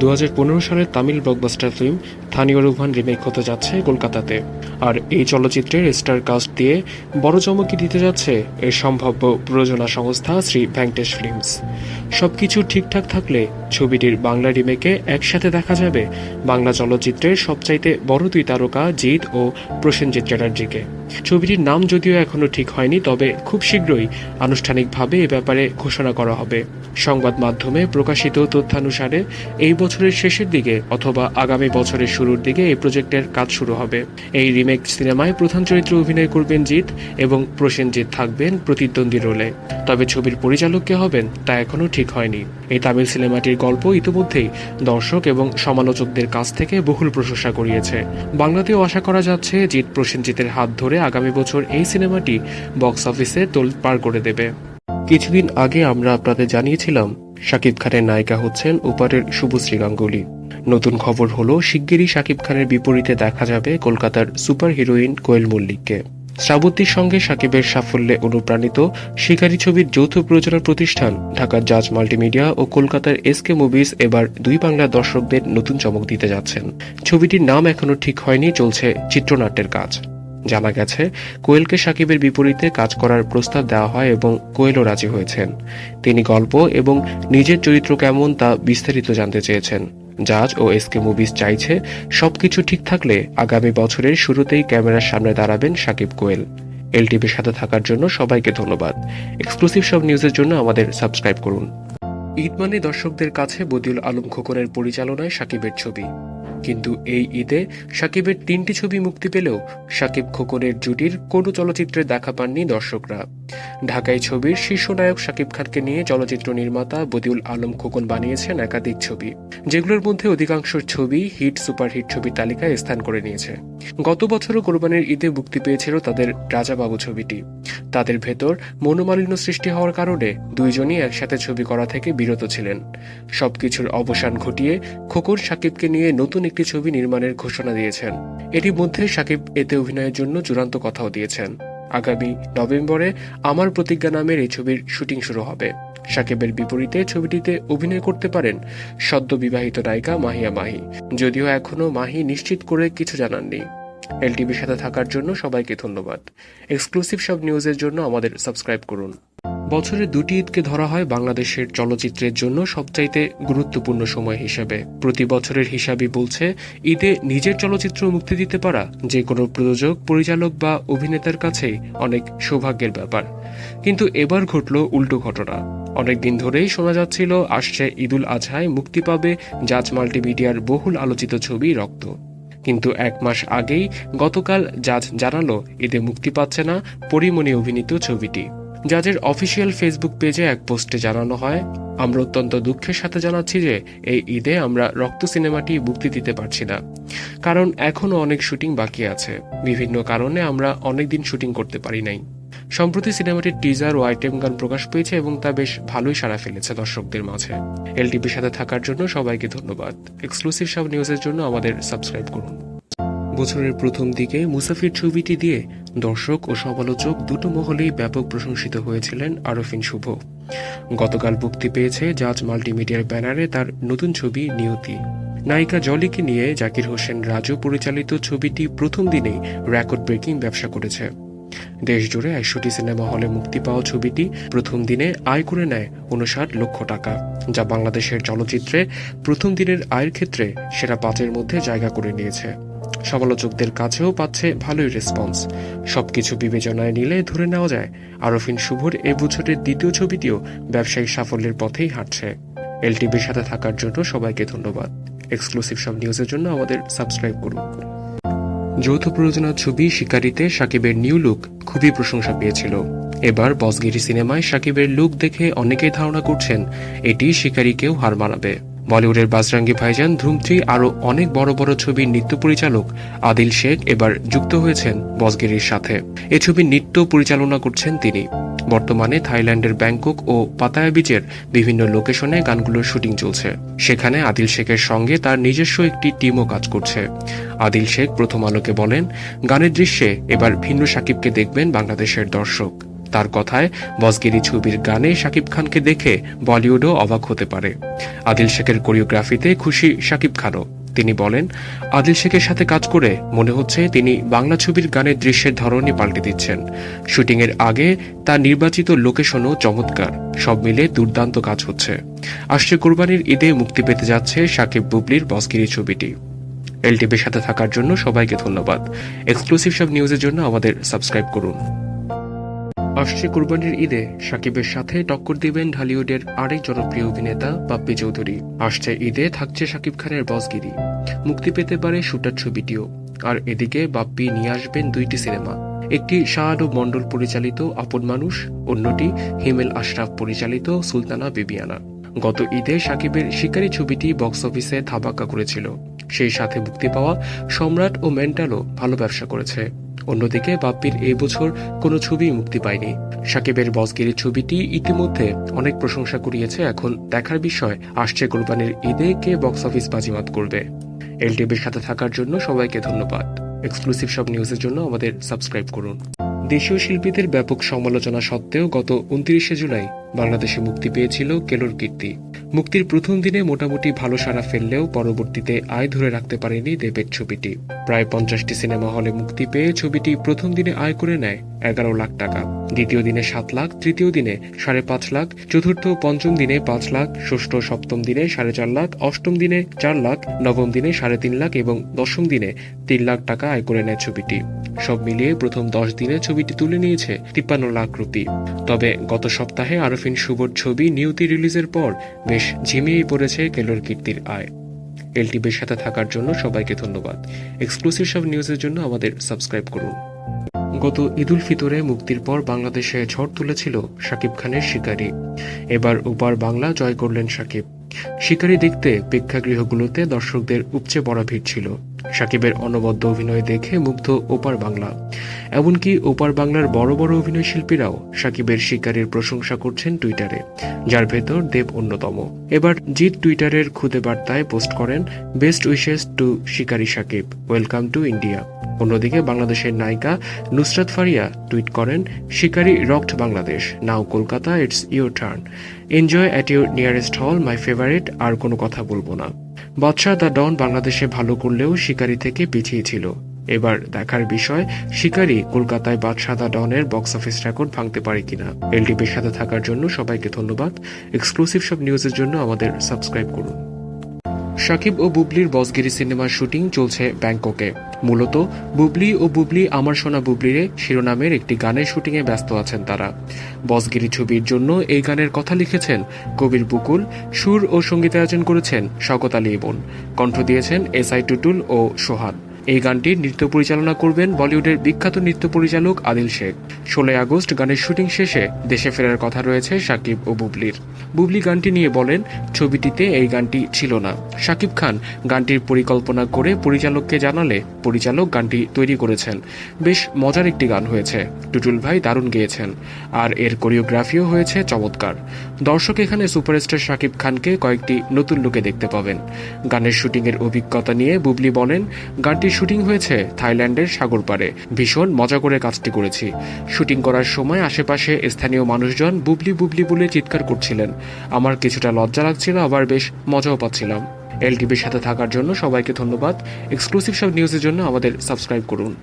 দু হাজার পনেরো সালের তামিল ব্লকবাস্টার ফিল্ম স্থানীয় রুভান রিমেক হতে যাচ্ছে কলকাতাতে। আর এই চলচ্চিত্রের স্টার কাস্ট দিয়ে বড় চমকি দিতে যাচ্ছে এর সম্ভাব্য প্রযোজনা সংস্থা শ্রী ভেঙ্কটেশ ফিল্মস। সবকিছু ঠিকঠাক থাকলে ছবিটির বাংলা রিমেকে একসাথে দেখা যাবে বাংলা চলচ্চিত্রের সবচাইতে বড় দুই তারকা জিৎ ও প্রসেনজিৎ চ্যাটার্জিকে। ছবিটির নাম যদিও এখনও ঠিক হয়নি, তবে খুব শীঘ্রই আনুষ্ঠানিকভাবে এ ব্যাপারে ঘোষণা করা হবে। সংবাদ মাধ্যমে প্রকাশিত তথ্যানুসারে এই বছরের শেষের দিকে অথবা আগামী বছরের শুরুর দিকে এই প্রজেক্টের কাজ শুরু হবে। এই রিমেক সিনেমায় প্রধান চরিত্রে অভিনয় করবেন জিৎ এবং প্রসেনজিৎ থাকবেন প্রতিদ্বন্দ্বী রোলে। তবে ছবির পরিচালক কে হবেন তা এখনও ঠিক হয়নি। এই তামিল সিনেমাটির গল্প ইতিমধ্যেই দর্শক এবং সমালোচকদের কাছ থেকে বহুল প্রশংসা করিয়েছে। বাংলাতেও আশা করা যাচ্ছে জিৎ প্রসেনজিতের হাত ধরে আগামী বছর এই সিনেমাটি বক্স অফিসে তোল পার করে দেবে। কিছুদিন আগে আমরা আপনাদের জানিয়েছিলাম, শাকিব খানের নায়িকা হচ্ছেন ওপারের শুভশ্রী গাঙ্গুলি। নতুন খবর হলো, শিগগিরই শাকিব খানের বিপরীতে দেখা যাবে কলকাতার সুপার হিরোইন কোয়েল মল্লিককে। শ্রাবতীর সঙ্গে সাকিবের সাফল্যে অনুপ্রাণিত শিকারী ছবির যৌথ প্রযোজনা প্রতিষ্ঠান, ঢাকার জাজ মাল্টিমিডিয়া ও কলকাতার এসকে মুভিজ এবার দুই বাংলা দর্শকদের নতুন চমক দিতে যাচ্ছেন। ছবিটির নাম এখনও ঠিক হয়নি, চলছে চিত্রনাট্যের কাজ। জানা গেছে, কোয়েলকে সাকিবের বিপরীতে কাজ করার প্রস্তাব দেওয়া হয় এবং কোয়েলও রাজি হয়েছেন। তিনি গল্প এবং নিজের চরিত্র কেমন তা বিস্তারিত জানতে চেয়েছেন। জাজ ও এসকে মুভিজ চাইছে সবকিছু ঠিক থাকলে আগামী বছরের শুরুতেই ক্যামেরার সামনে দাঁড়াবেন সাকিব কোয়েল। এলটিভির সাথে থাকার জন্য সবাইকে ধন্যবাদ। এক্সক্লুসিভ সব নিউজের জন্য আমাদের সাবস্ক্রাইব করুন। ঈদ মানে দর্শকদের কাছে বদিউল আলম খোকনের পরিচালনায় সাকিবের ছবি। কিন্তু এই ঈদে সাকিবের তিনটি ছবি মুক্তি পেলেও সাকিব খোকনের জুটির কোনো চলচ্চিত্রে দেখা পাননি দর্শকরা। ঢাকায় ছবির শীর্ষ নায়ক সাকিব খানকে নিয়ে চলচ্চিত্র নির্মাতা বদিউল আলম খোকন বানিয়েছেন একাধিক ছবি, যেগুলোর মধ্যে অধিকাংশ ছবি হিট, সুপারহিট ছবির তালিকায় স্থান করে নিয়েছে। গত বছরও কোরবানির ঈদে মুক্তি পেয়েছিল তাদের রাজাবাবু ছবিটি। তাদের ভেতর মনোমালিন্য সৃষ্টি হওয়ার কারণে দুইজনই একসাথে ছবি করা থেকে বিরত ছিলেন। সবকিছুর অবসান ঘটিয়ে খোকন সাকিবকে নিয়ে নতুন একটি ছবি নির্মাণের ঘোষণা দিয়েছেন। এরই মধ্যে সাকিব এতে অভিনয়ের জন্য চূড়ান্ত কথাও দিয়েছেন। আগামী নভেম্বরে আমার প্রতিজ্ঞা নামের এই ছবির শুটিং শুরু হবে। সাকিবের বিপরীতে ছবিটিতে অভিনয় করতে পারেন সদ্য বিবাহিত নায়িকা মাহিয়া মাহি। যদিও এখনও মাহি নিশ্চিত করে কিছু জানাননি। এলটিভির সাথে থাকার জন্য সবাইকে ধন্যবাদ। এক্সক্লুসিভ সব নিউজের জন্য আমাদের সাবস্ক্রাইব করুন। বছরে দুটি ঈদকে ধরা হয় বাংলাদেশের চলচ্চিত্রের জন্য সবচাইতে গুরুত্বপূর্ণ সময় হিসেবে। প্রতি বছরের হিসাবই বলছে, ঈদে নিজের চলচ্চিত্র মুক্তি দিতে পারা যে কোনো প্রযোজক, পরিচালক বা অভিনেতার কাছেই অনেক সৌভাগ্যের ব্যাপার। কিন্তু এবার ঘটল উল্টো ঘটনা। অনেকদিন ধরেই শোনা যাচ্ছিল, আসছে ঈদুল আজহায় মুক্তি পাবে জাজ মাল্টিমিডিয়ার বহুল আলোচিত ছবি রক্ত। কিন্তু এক মাস আগেই গতকাল জাজ জানালো, ঈদে মুক্তি পাচ্ছে না পরিমণি অভিনীত ছবিটি। জাজের অফিসিয়াল ফেসবুক পেজে এক পোস্টে জানানো হয়। আমরা অত্যন্ত দুঃখের সাথে জানাচ্ছি যে, এই ঈদে আমরা রক্ত সিনেমাটি মুক্তি দিতে পারছি না। কারণ এখনও অনেক শুটিং বাকি আছে। বিভিন্ন কারণে আমরা অনেকদিন শুটিং করতে পারি নাই। সম্প্রতি সিনেমাটির টিজার ও আইটেম গান প্রকাশ পেয়েছে এবং তা বেশ ভালোই সাড়া ফেলেছে দর্শকদের মাঝে। এলটিভির সাথে থাকার জন্য সবাইকে ধন্যবাদ। এক্সক্লুসিভ সব নিউজের জন্য আমাদের সাবস্ক্রাইব করুন। বছরের প্রথম দিকে মুসাফির ছবিটি দিয়ে দর্শক ও সমালোচক দুটো মহলেই ব্যাপক প্রশংসিত হয়েছিলেন আরফিন শুভ। গতকাল মুক্তি পেয়েছে জাজ মাল্টিমিডিয়ার ব্যানারে তার নতুন ছবি নিয়তি। নায়িকা জলিকে নিয়ে জাকির হোসেন রাজু পরিচালিত ছবিটি প্রথম দিনেই রেকর্ড ব্রেকিং ব্যবসা করেছে। দেশজুড়ে একশোটি সিনেমা হলে মুক্তি পাওয়া ছবিটি প্রথম দিনে আয় করে নেয় উনষাট লক্ষ টাকা, যা বাংলাদেশের চলচ্চিত্রে প্রথম দিনের আয়ের ক্ষেত্রে সেরা পাঁচের মধ্যে জায়গা করে নিয়েছে। সমালোচকদের কাছেও পাচ্ছে ভালোই রেসপন্স সবকিছু বিবেচনায় নিলে ধরে নেওয়া যায়, আরফিন শুভর এ বছরের দ্বিতীয় ছবিটিও ব্যবসায়িক সাফল্যের পথেই হাঁটছে। এলটিভির সাথে থাকার জন্য সবাইকে ধন্যবাদ। এক্সক্লুসিভ সব নিউজের জন্য আমাদের সাবস্ক্রাইব করুন। যৌথ প্রযোজনা ছবি শিকারিতে সাকিবের নিউ লুক খুবই প্রশংসা পেয়েছিল। এবার বসগিরি সিনেমায় সাকিবের লুক দেখে অনেকেই ধারণা করছেন, এটি শিকারীকেও হার মানাবে। বলিউডের বাজরাঙ্গি ভাইজান ধ্রুমথ্রি আরও অনেক বড় বড় ছবির নৃত্য পরিচালক আদিল শেখ এবার যুক্ত হয়েছেন বসগিরির সাথে। এ ছবির নৃত্য পরিচালনা করছেন তিনি। বর্তমানে থাইল্যান্ডের ব্যাংকক ও পাতায়া বিচের বিভিন্ন লোকেশনে গানগুলোর শুটিং চলছে। সেখানে আদিল শেখের সঙ্গে তার নিজস্ব একটি টিমও কাজ করছে। আদিল শেখ প্রথম আলোকে বলেন, গানের দৃশ্যে এবার ভিন্ন সাকিবকে দেখবেন বাংলাদেশের দর্শক। তার কথায় বসগিরি ছবির গানে শাকিব খানকে দেখে বলিউডও অবাক হতে পারে। আদিল শেখের কোরিওগ্রাফিতে খুশি শাকিব খানও। তিনি বলেন, আদিল শেখের সাথে কাজ করে মনে হচ্ছে তিনি বাংলা ছবির গানের দৃশ্যের ধরনই পাল্টে দিচ্ছেন। শুটিংয়ের আগে তার নির্বাচিত লোকেশনও চমৎকার। সব মিলে দুর্দান্ত কাজ হচ্ছে। আসছে কোরবানির ঈদে মুক্তি পেতে যাচ্ছে শাকিব বুবলির বসগিরি ছবিটি। এলটিভির সাথে থাকার জন্য সবাইকে ধন্যবাদ। এক্সক্লুসিভ সব নিউজের জন্য আমাদের সাবস্ক্রাইব করুন। আসছে কুরবানির ঈদে। সাকিবের সাথে টক্কর দিবেন ঢালিউডের আরেক জনপ্রিয় অভিনেতা বাপ্পি চৌধুরী। আসছে ঈদে থাকছে সাকিব খানের বসগিরি। মুক্তি পেতে পারে শুটার ছবিটিও। আর এদিকে বাপ্পি নিয়ে আসবেন দুইটি সিনেমা। একটি শাহাদু মণ্ডল পরিচালিত আপন মানুষ, অন্যটি হিমেল আশরাফ পরিচালিত সুলতানা বিবিয়ানা। গত ঈদে সাকিবের শিকারী ছবিটি বক্স অফিসে ধামাকা করেছিল। সেই সাথে মুক্তি পাওয়া সম্রাট ও মেন্টালও ভালো ব্যবসা করেছে। অন্যদিকে বাপ্পির এই বছর কোনো ছবি মুক্তি পায়নি। সাকিবের বসগিরি ছবিটি ইতিমধ্যে অনেক প্রশংসা কুড়িয়েছে, এখন দেখার বিষয় আসছে কোরবানির ঈদে কে বক্স অফিস বাজিমাত করবে। এলটিভির সাথে থাকার জন্য সবাইকে ধন্যবাদ। এক্সক্লুসিভ সব নিউজের জন্য আমাদের সাবস্ক্রাইব করুন। দেশীয় শিল্পীদের ব্যাপক সমালোচনা সত্ত্বেও গত উনত্রিশে জুলাই বাংলাদেশে মুক্তি পেয়েছিল কেলোর কীর্তি। মুক্তির প্রথম দিনে মোটামুটি ভালো সাড়া ফেললেও পরবর্তীতে আয় ধরে রাখতে পারেনি দেবের ছবিটি। প্রায় পঞ্চাশটি সিনেমা হলে মুক্তি পেয়ে ছবিটি প্রথম দিনে আয় করে নেয় এগারো লাখ টাকা। দ্বিতীয় দিনে সাত লাখ, তৃতীয় দিনে সাড়ে পাঁচ লাখ, চতুর্থ পঞ্চম দিনে পাঁচ লাখ, ষষ্ঠ সপ্তম দিনে সাড়ে চার লাখ, অষ্টম দিনে চার লাখ, নবম দিনে সাড়ে তিন লাখ এবং দশম দিনে তিন লাখ টাকা আয় করে নেয় ছবিটি। সব মিলিয়ে প্রথম দশ দিনে ছবিটি তুলে নিয়েছে তিপ্পান্ন লাখ রুপি। তবে গত সপ্তাহে আরফিন শুভর ছবি নিউতি রিলিজের পর বেশ ঝিমিয়েই পড়েছে কেলোর কীর্তির আয়। এলটিভির সাথে থাকার জন্য সবাইকে ধন্যবাদ। এক্সক্লুসিভ সব নিউজের জন্য আমাদের সাবস্ক্রাইব করুন। গত ঈদুল ফিতরে মুক্তির পর বাংলাদেশে ঝড় তুলেছিল শাকিব খানের শিকারি। এবার ওপার বাংলা জয় করলেন শাকিব। শিকারি দেখতে প্রেক্ষাগৃহগুলোতে দর্শকদের উপচে বড় ভিড় ছিল। সাকিবের অনবদ্য অভিনয় দেখে মুগ্ধ ওপার বাংলা। এমনকি ওপার বাংলার বড় বড় অভিনয় শিল্পীরাও সাকিবের শিকারীর প্রশংসা করছেন টুইটারে, যার ভেতর দেব অন্যতম। এবার জিৎ টুইটারের খুদে বার্তায় পোস্ট করেন, বেস্ট উইশেস টু শিকারী সাকিব, ওয়েলকাম টু ইন্ডিয়া। অন্যদিকে বাংলাদেশের নায়িকা নুসরাত ফারিয়া টুইট করেন, Shikari rocked Bangladesh, now Kolkata, it's your turn. Enjoy at your nearest hall, my favourite, আর কোনো কথা বলব না। বাদশাহ দ্য ডন বাংলাদেশে ভালো করলেও শিকারি থেকে পিছিয়ে ছিল। এবার দেখার বিষয়, শিকারী কলকাতায় বাদশাহ দ্য ডনের বক্স অফিস রেকর্ড ভাঙতে পারে কিনা। এলটিপির সাথে থাকার জন্য সবাইকে ধন্যবাদ। এক্সক্লুসিভ সব নিউজের জন্য আমাদের সাবস্ক্রাইব করুন। সাকিব ও বুবলির বসগিরি সিনেমার শুটিং চলছে ব্যাংককে। মূলত, বুবলি ও বুবলি আমার সোনা বুবলিরে শিরোনামের একটি গানের শুটিংয়ে ব্যস্ত আছেন তারা। বসগিরি ছবির জন্য এই গানের কথা লিখেছেন কবির বুকুল, সুর ও সঙ্গীতায়োজন করেছেন শকত আলী ইবন কণ্ঠ দিয়েছেন এস আই টুটুল ও সোহান। এই গানটির নৃত্য পরিচালনা করবেন বলিউডের বিখ্যাত নৃত্য পরিচালক আদিল শেখ। ষোলোই আগস্ট গানের শুটিং শেষে দেশে ফেরার কথা রয়েছে সাকিব ও বুবলির। বুবলি গানটি নিয়ে বলেন, ছবিটিতে এই গানটি ছিল না। সাকিব খান গানটির পরিকল্পনা করে পরিচালককে জানালে পরিচালক গানটি তৈরি করেছেন। বেশ মজার একটি গান হয়েছে। টুটুল ভাই দারুণ গেয়েছেন। আর এর কোরিওগ্রাফিও হয়েছে চমৎকার। দর্শক এখানে সুপারস্টার সাকিব খানকে কয়েকটি নতুন লুকে দেখতে পাবেন। গানের শুটিংয়ের অভিজ্ঞতা নিয়ে বুবলি বলেন, গানটির শুটিং হয়েছে থাইল্যান্ডের সাগর পাড়ে ভীষণ মজা করে কাজটি করেছি। শুটিং করার সময় আশেপাশে স্থানীয় মানুষজন বুবলি বুবলি বলে চিৎকার করছিলেন। আমার কিছুটা লজ্জা লাগছিল, আবার বেশ মজাও পাচ্ছিলাম। এলটিভির সাথে থাকার জন্য সবাইকে ধন্যবাদ। এক্সক্লুসিভ সব নিউজের জন্য আমাদের সাবস্ক্রাইব করুন।